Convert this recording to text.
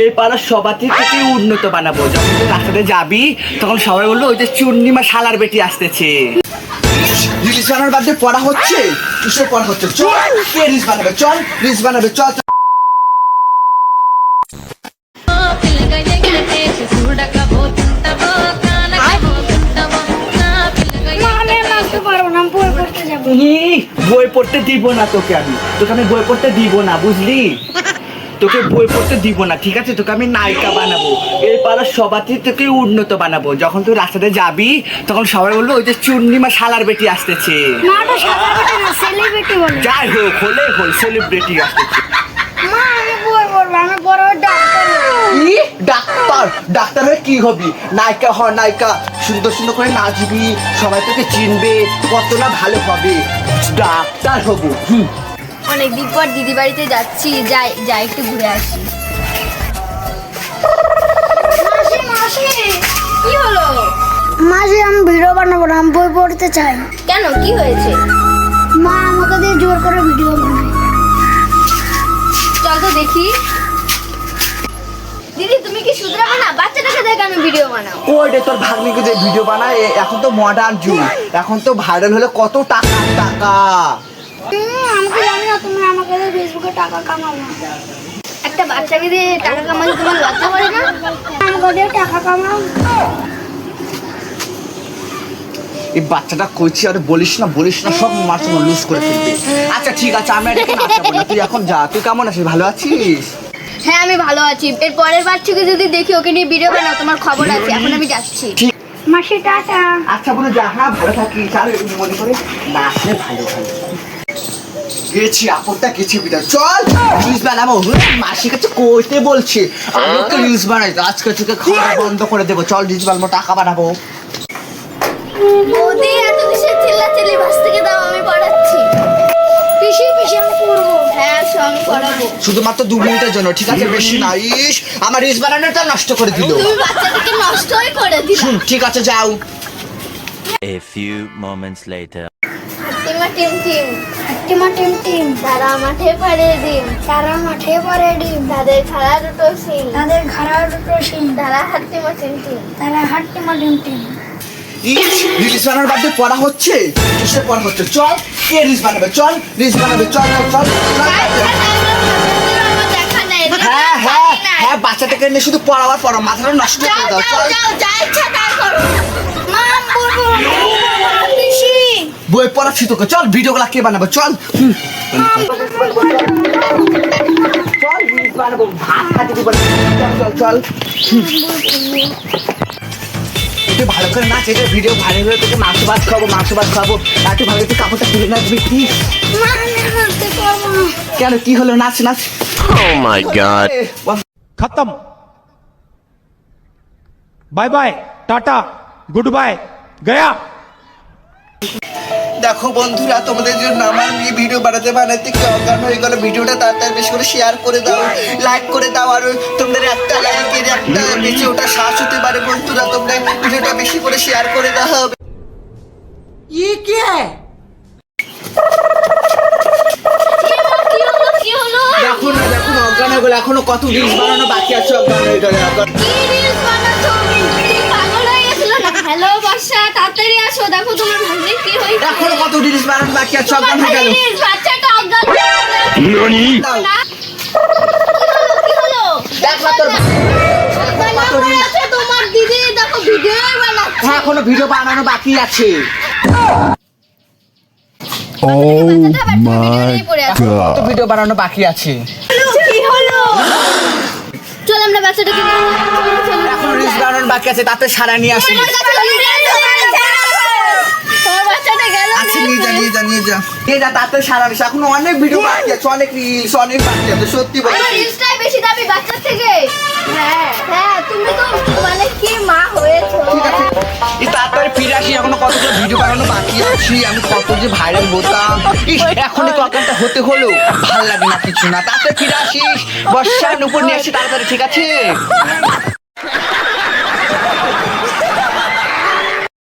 এই থেকে উন্নত বানাবো। যখন রাস্তাতে যাবি তখন সবাই বলল ওই যে চূর্ণিমা শালার বেটি আসতেছে। পড়া হচ্ছে? কিসের পড়া হচ্ছে? চল বানাবে? চল বানাবে চল। বই পড়তে দিব না তোকে আমি। তোকে আমি বই পড়তে দিব না বুঝলি? তোকে বই পড়তে দিব না ঠিক আছে? তোকে আমি নায়িকা বানাবো। এই পাড়ার সবাতি তোকে উন্নত বানাবো। যখন তুই রাস্তাতে যাবি তখন সবাই বলল ওই যে চূর্ণিমা শালার বেটি আসতেছে। যাই হোক হলে হল সেলিব্রিটি আসতেছে। Doctor doctor? হয়ে কি হবি? নায়িকা হ নায়িকা। সুন্দর সুন্দর করে নাচবি সবাই তোকে চিনবে কত না ভালো হবে। ডাক্তার হব। হুম। অনেকদিন পর দিদি বাড়িতে যাচ্ছি যাই যাই একটু ঘুরে আসি। কি হলো? মাসি আমি ভিডিও বানাবো না আমি বই পড়তে চাই। কেন কি হয়েছে? মা আমাকে দিয়ে জোর করে ভিডিও বানাই চল তো দেখি। দিদি তুমি কি শুধরাবে না বাচ্চাটাকে দেখে আমি ভিডিও বানাও? ওই রে তোর ভাগ্নিকে যে ভিডিও বানায় এখন তো মডার্ন যুগ। এখন তো ভাইরাল হলে কত টাকা টাকা। হুম, জানি না তুমি আমাকে ফেসবুকে টাকা একটা বাচ্চাকে দিয়ে টাকা কামালে তোমার লজ্জা করে না? আমাকে দিয়ে টাকা কামাও। এই বাচ্চাটা কইছি আর বলিস না বলিস না সব মাছ লুজ করে ফেলবে। আচ্ছা ঠিক আছে আমি আর এখন না তুই এখন যা তুই কেমন আছিস? ভালো আছিস? হ্যাঁ আমি ভালো আছি। এর পরের বাচ্চাকে যদি দেখি ওকে নিয়ে ভিডিও বানাও তোমার খবর আছে। এখন আমি যাচ্ছি। ঠিক। মাসি টাটা। আচ্ছা বলে যা হ্যাঁ ভালো থাকিস। আর মনে করে না আসলে ভালো ভালো গেছি আপদটা গেছি বিটা চল! রিলস বানাবো হুঁ, মাসির কাছে কইতে বলছি। আমি তো রিলস বানাই আজকে থেকে খাওয়া বন্ধ করে দেবো। চল রিলস বানাবো টাকা বানাবো। বৌদি এত কিসের চিল্লা চিল্লি বাস থেকে দাও আমি পড়াচ্ছি। পিসি পিসি আমি পড়ব। হ্যাঁ আমি পড়াবো। শুধুমাত্র দু মিনিটের জন্য ঠিক আছে? বেশি না ইস আমার রিলস বানানোটা নষ্ট করে দিল। তুমি বাচ্চাটাকে নষ্টই করে দিলা। ঠিক আছে যাও। A few moments later. টিমা টিম। টিম টিমা টিম টিম। তারা মাঠে পারে ডিম। তারা মাঠে পড়ে ডিম। তাদের খাড়া দুটো সিং তাদের ঘাড়া দুটো শিং তারা হাঁটতে মা টিম। টিম তারা হাট টিমা। টিম বাদে পড়া হচ্ছে? কিসের পড়া হচ্ছে। চল কে রিলস বানাবে? চল রিলস বানাবে। চল চল নেই হ্যাঁ হ্যাঁ হ্যাঁ বাচ্চাটাকে নিয়ে শুধু পড়াবার পড়া মাথাটা নষ্ট করে দাও। চল। যাও যা ইচ্ছা তাই করো। মা পড়ব পিসি বই পড়াচ্ছি তোকে চল ভিডিও গুলা কে বানাবো? চল। ভালো করে না এটা ভিডিও ভালো হয়ে তোকে মাংস ভাত খাব মাংস ভাত খাব আর তুই ভালো করে কাপড়টা না তুমি কি? কেন কি হলো? নাচ নাচ। oh খতম। বাই বাই টাটা গুড বাই গয়া। দেখো বন্ধুরা তোমাদের জন্য আমার মেয়ে ভিডিও বানাতে বানাতে কি অজ্ঞান হয়ে গেল। ভিডিওটা তাড়াতাড়ি বেশি করে শেয়ার করে দাও লাইক করে দাও আর তোমাদের একটা লাইকের একটা বেশি ওটা শ্বাস হতে পারে বন্ধুরা তোমরা ভিডিওটা বেশি করে শেয়ার করে দাও। কি হলো কি? হলো দেখো না দেখো না অজ্ঞান হয়ে গেলো এখনও কত রিলস বানানো বাকি আছে অজ্ঞান হয়ে গেলে অজ্ঞান। কি রিলস বানাচ্ছো তুমি? পাগল হয়ে গেছিল না? হ্যালো বর্ষা তাড়াতাড়ি আসো দেখো তোমার কি এখনও কত বাকি আছে হয়ে গেল। বাচ্চাটা অজ্ঞান হয়ে। কি হলো দেখ তোর অজ্ঞান তোমার দিদি দেখো ভিডিও বানাচ্ছে। এখনও ভিডিও বানানো বাকি আছে। Oh ভিডিও বানানো বাকি আছে। কি হলো? চল আমরা বাচ্চাটাকে এখন রিলস বানানো বাকি আছে তাতে সারা নিয়ে আসি। বাচ্চাটা গেল আচ্ছা নিয়ে যা নিয়ে যা নিয়ে যা। নিয়ে যা তাতে সারা নিস এখন অনেক ভিডিও বাকি আছে অনেক রিলস অনেক বাকি আছে সত্যি আমার বলছি রিলসটাই বেশি দামি বাচ্চার থেকে। হ্যাঁ হ্যাঁ তুমি তো মানে কি মা হয়েছো? এই তাড়াতাড়ি ফিরে আসি এখনও কতগুলো ভিডিও বানানো বাকি আছে আমি কত যে ভাইরাল হতাম। ইস এখনই কখনটা হতে হলো ভালো লাগে না কিছু না। তাড়াতাড়ি ফিরে আসিস বর্ষার উপর নিয়ে আসি তাড়াতাড়ি ঠিক আছে?